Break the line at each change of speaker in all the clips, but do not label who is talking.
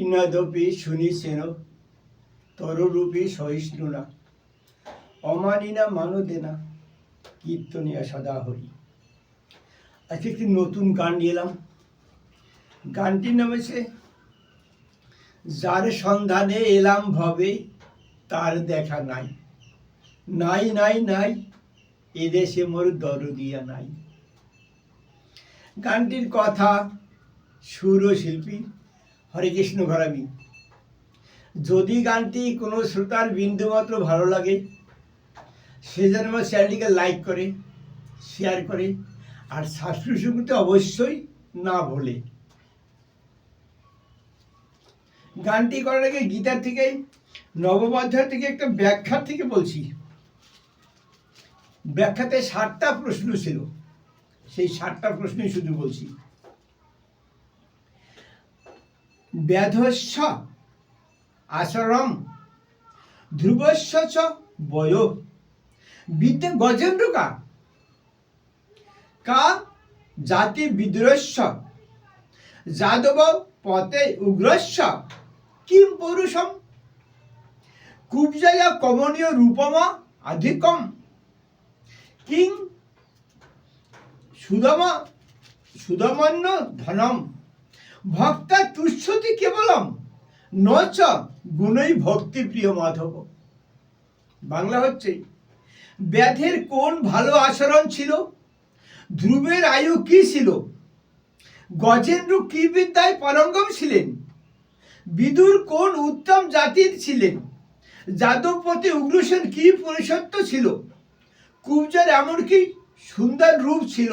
তৃণাদপি শুনিছেন, তররূপী সহিষ্ণু না অমানিনা মানদে না কীর্তনিয়া সদা হরি। আজকে একটি নতুন গান এলাম। গানটির নাম হচ্ছে, যার সন্ধানে এলাম ভবে, তার দেখা নাই। নাই নাই নাই, এদেশে মোর দরদিয়া নাই। গানটির কথা সুর ও শিল্পী হরেকৃষ্ণ ঘরামি। যদি গানটি কোনো শ্রোতার বিন্দুমাত্র ভালো লাগে, সে যেন আমার চ্যানেলটিকে লাইক করে, শেয়ার করে, আর সাবস্ক্রিপশন অবশ্যই না ভোলে। গানটি করার আগে গীতার থেকে, নবম অধ্যায় থেকে একটা ব্যাখ্যা থেকে বলছি। ব্যাখ্যাতে ষাটটা প্রশ্ন ছিল। সেই ষাটটা প্রশ্নই শুধু বলছি। ব্যাধস্য আচরম ধ্রুবস্য চ বয়। বিদ্যে গজেন্দ্র কা কা জাতি বিদ্রস্য যাদব পতে উগ্রস্য। কিম পৌরুষম। কুব্জয়া কমনীয় রূপমা আধিকম। কিং সুদমা সুদমন্য ধনম। ভক্তা তুষ্যতি কেবলম, নচ গুণই ভক্তি প্রিয় মাধব। বাংলা হচ্ছে, ব্যাধের কোন ভালো আচরণ ছিল? ধ্রুবের আয়ু কি ছিল? গজেন্দ্র কি বিদ্যায় পারঙ্গম ছিলেন? বিদুর কোন উত্তম জাতির ছিলেন? যাদবপতি উগ্রসেন কি পুরুষত্ব ছিল? কুবজার এমন কি সুন্দর রূপ ছিল।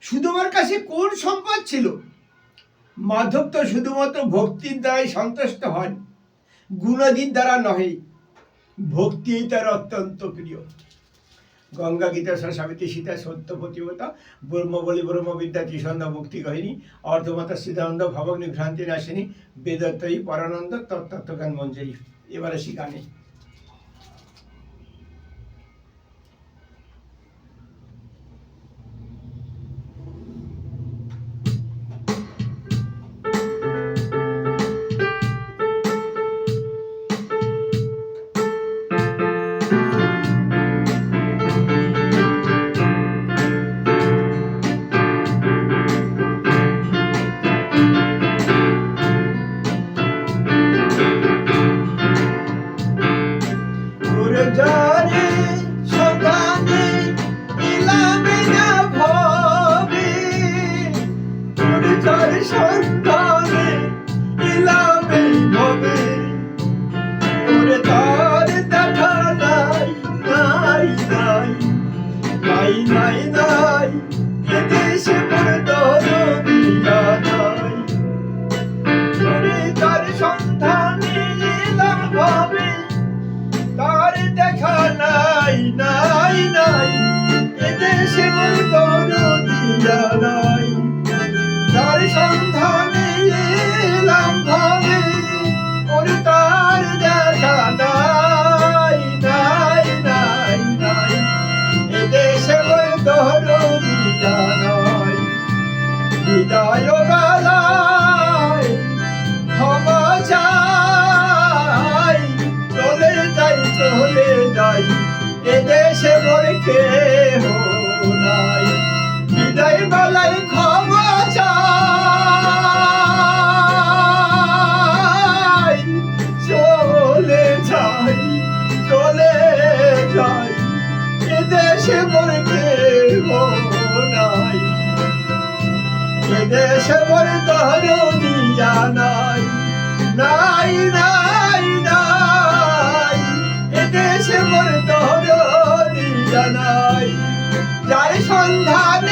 সুদমার কাছে কোন সম্পদ ছিল? মাধব তো শুধুমাত্র ভক্তির দ্বারাই সন্তুষ্ট হন, গুণাদির দ্বারা নহে। ভক্তি তার অত্যন্ত প্রিয়। গঙ্গা গীতা সাবিত্রী সীতা সত্য প্রতিবতা ব্রহ্ম বলি ব্রহ্মবিদ্যা ত্রিসন্ধ মুক্তি কাহিনী অর্ধমাতা সিদ্ধানন্দ ভবগ্নি ভ্রান্তি নাশিনী বেদত্তয়ী পরানন্দ তত্ত্বজ্ঞান মঞ্জরি। এবারে সে এদেশে মোর কেহ নাই। বিদায় বেলায় ক্ষমা চাই। চলে যাই চলে যাই। নাই। এদেশে মোর নাই নাই। নাই নাই। যার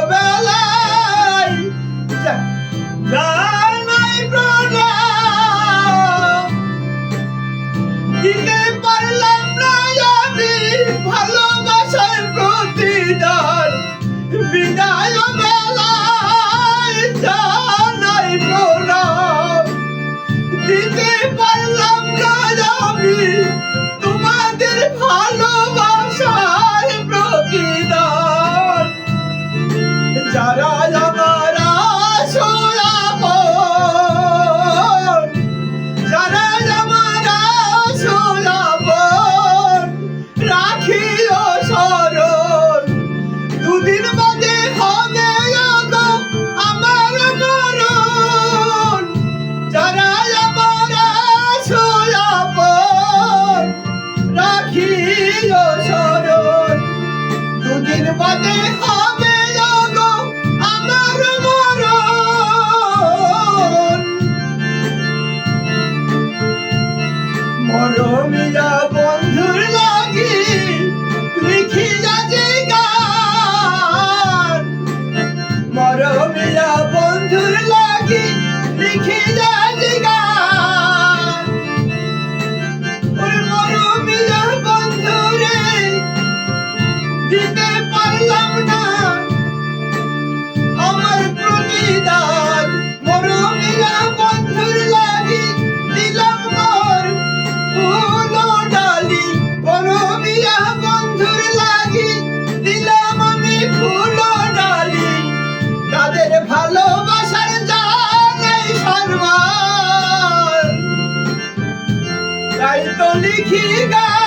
ছোটবেলায়। রাখিও স্মরণ দুদিন বাদে হবে তাই তো